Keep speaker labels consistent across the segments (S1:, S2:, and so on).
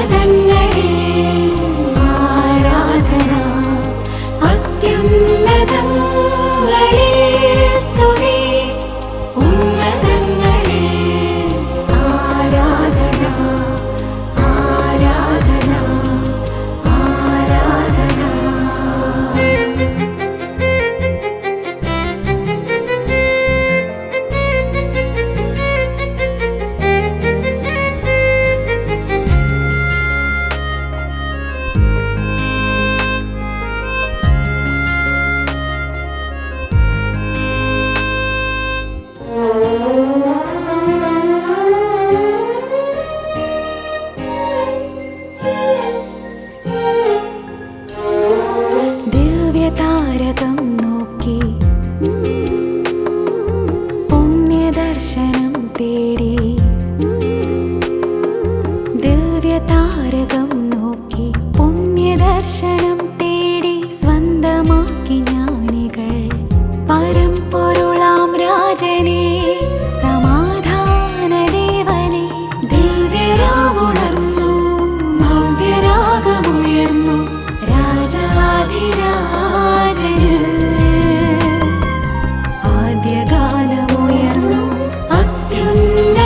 S1: sẽ thành ഭാരതം നോക്കി. പുണ്യദർശനം തേടി. ദിവ്യതാരകം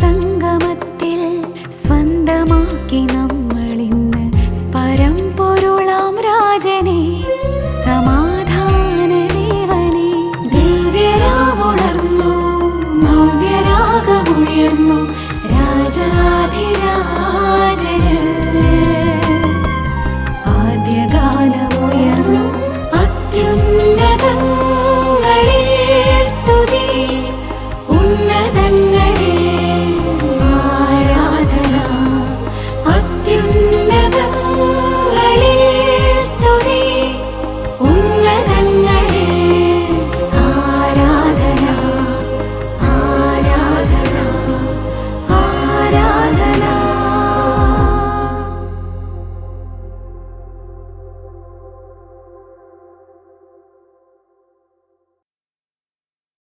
S1: സംഗമത്തിൽ സ്വന്തമാക്കി നമ്മളിന്ന് പരമ്പൊരുളാം രാജനെ സമാധാന ദേവനെ. ദിവ്യരാവുണർന്നു നവ്യരാഗമുയർന്നു